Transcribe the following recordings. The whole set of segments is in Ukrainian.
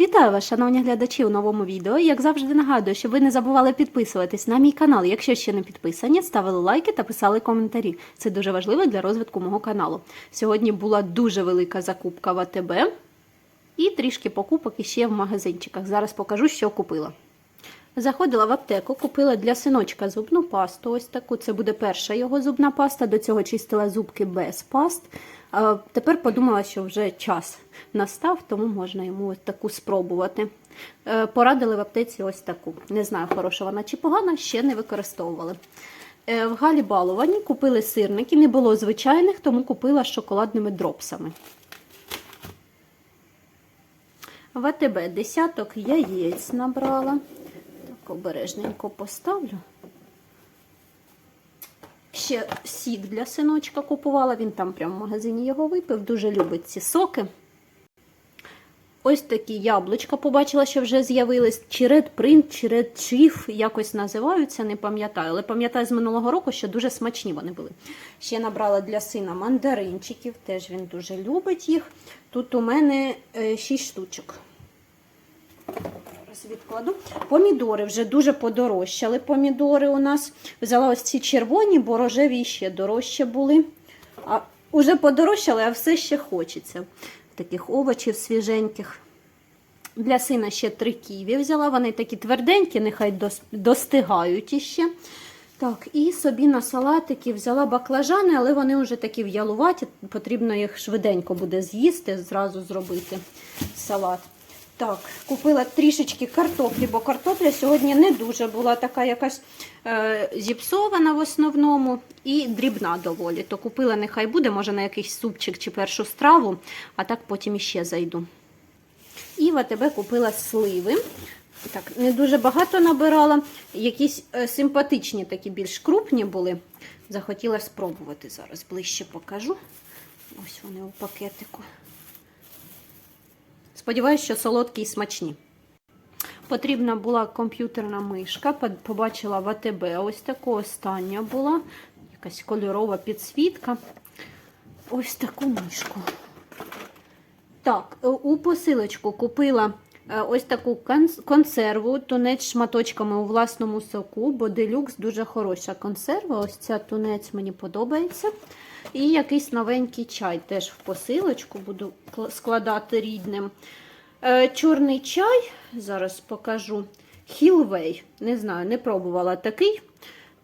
Вітаю вас, шановні глядачі, у новому відео. Як завжди нагадую, щоб ви не забували підписуватись на мій канал. Якщо ще не підписані, ставили лайки та писали коментарі. Це дуже важливо для розвитку мого каналу. Сьогодні була дуже велика закупка в АТБ і трішки покупок іще в магазинчиках. Зараз покажу, що купила. Заходила в аптеку, купила для синочка зубну пасту. Ось таку. Це буде перша його зубна паста. До цього чистила зубки без паст. Тепер подумала, що вже час настав, тому можна йому ось таку спробувати. Е, Порадили в аптеці ось таку. Не знаю, хороша вона чи погана, ще не використовували. Е, В Галі Баловані купили сирники, не було звичайних, тому купила з шоколадними дропсами. В АТБ десяток яєць набрала. Обережненько поставлю. Ще сік для синочка купувала, він там прямо в магазині його випив, дуже любить ці соки. Ось такі яблучка побачила, що вже з'явились. Чи Red Print, чи Red Chief, якось називаються, не пам'ятаю. Але пам'ятаю з минулого року, що дуже смачні вони були. Ще набрала для сина мандаринчиків, теж він дуже любить їх. Тут у мене 6 штучок. Зараз відкладу. Помідори вже дуже подорожчали. Помідори у нас. Взяла ось ці червоні, бо рожеві ще дорожче були. А Уже подорожчали, а все ще хочеться. Таких овочів свіженьких. Для сина ще три ківі взяла. Вони такі тверденькі, нехай достигають іще. Так, і собі на салатики взяла баклажани, але вони вже такі в'ялуваті. Потрібно їх швиденько буде з'їсти, зразу зробити салат. Так, купила трішечки картоплі, бо картопля сьогодні не дуже була така якась е, зіпсована в основному і дрібна доволі. То купила, нехай буде, може на якийсь супчик чи першу страву, а так потім іще зайду. І в АТБ купила сливи. Так, не дуже багато набирала. Якісь е, симпатичні, такі більш крупні були. Захотіла спробувати зараз. Ближче покажу. Ось вони у пакетику. Сподіваюсь, що солодкі і смачні. Потрібна була комп'ютерна мишка. Побачила в АТБ. Ось таку остання була. Якась кольорова підсвітка. Ось таку мишку. Так, е, у посилочку купила е, ось таку консерву, тунець шматочками у власному соку, бо делюкс дуже хороша консерва. Ось ця тунець мені подобається. І якийсь новенький чай теж в посилочку буду складати рідним. Е, Чорний чай, зараз покажу. Хілвей. Не знаю, не пробувала такий.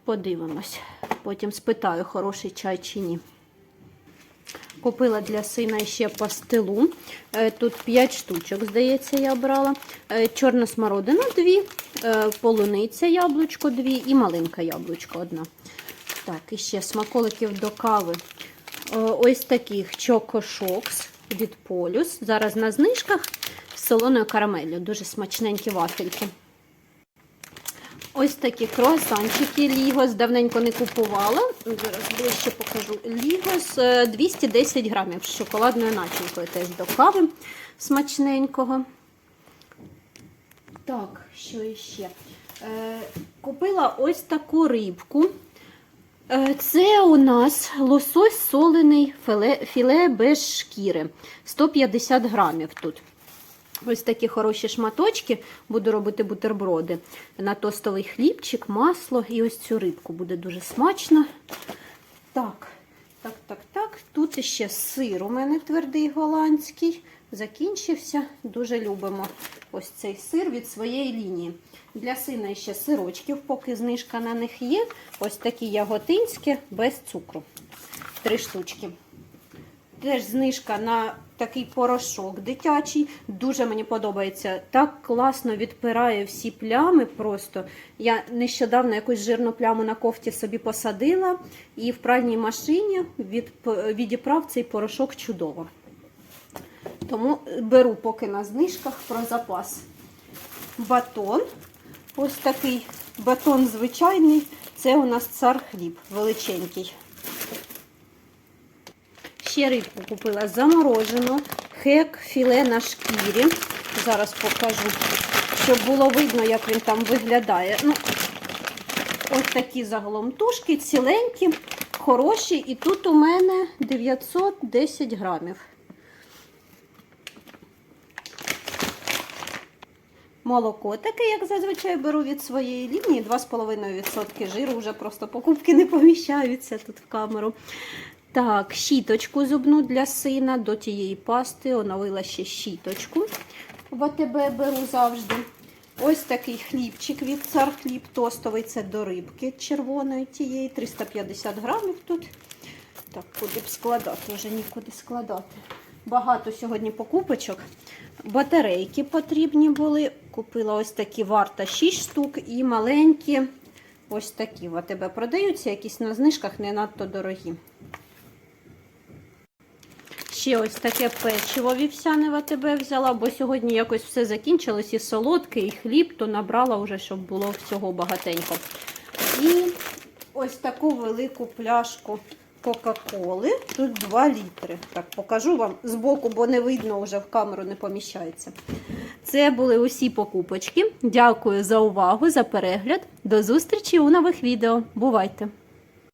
Подивимось. Потім спитаю, хороший чай чи ні. Купила для сина ще пастилу. Е, Тут 5 штучок, здається, я брала. Е, Чорна смородина 2, полуниця яблучко 2 і маленька яблучко одна. Так, і ще смаколиків до кави. Е, Ось таких Shocks від Полюс. Зараз на знижках з солоною карамеллю. Дуже смачненькі вафельки. Ось такі круасанчики Лігос. Давненько не купувала. Зараз ближче покажу. Лігос е, 210 грамів з шоколадною начинкою теж до кави смачненького. Так, що іще? Е, купила ось таку рибку. Е, Це у нас лосось солений філе, філе без шкіри. 150 грамів тут. Ось такі хороші шматочки. Буду робити бутерброди. На тостовий хлібчик, масло і ось цю рибку буде дуже смачно. Так, так, так, так. Тут ще сир у мене твердий голландський. Закінчився. Дуже любимо ось цей сир від своєї лінії. Для сина ще сирочків, поки знижка на них є. Ось такі яготинські без цукру. Три штучки. Теж знижка на такий порошок дитячий. Дуже мені подобається. Так класно відпирає всі плями. Просто я нещодавно якусь жирну пляму на кофті собі посадила, і в пральній машині від, відіправ цей порошок чудово. Тому беру поки на знижках про запас. Батон. Ось такий батон звичайний. Це у нас цар хліб величенький. Ще рибку купила заморожену, хек, філе на шкірі. Зараз покажу, щоб було видно, як він там виглядає. Ну, ось такі загалом тушки, ціленькі, хороші. І тут у мене 910 грамів. Молоко. Таке, як зазвичай беру від своєї лінії, 2,5% жиру, вже просто покупки не поміщаються тут в камеру. Так, щіточку зубну для сина до тієї пасти. Оновила ще щіточку. В АТБ беру завжди. Ось такий хлібчик від цар хліб тостовий. Це до рибки червоної тієї, 350 грамів тут. Так, куди б складати, вже нікуди складати. Багато сьогодні покупочок. Батарейки потрібні були. Купила ось такі варта 6 штук і маленькі ось такі. В АТБ продаються, якісь на знижках не надто дорогі. Ще ось таке печиво вівсяне в АТБ взяла, бо сьогодні якось все закінчилось і солодке, і хліб, то набрала вже, щоб було всього багатенько. І ось таку велику пляшку Кока-Коли. Тут 2 літри. Так, покажу вам збоку, бо не видно, вже в камеру не поміщається. Це були усі покупочки. Дякую за увагу, за перегляд. До зустрічі у нових відео. Бувайте!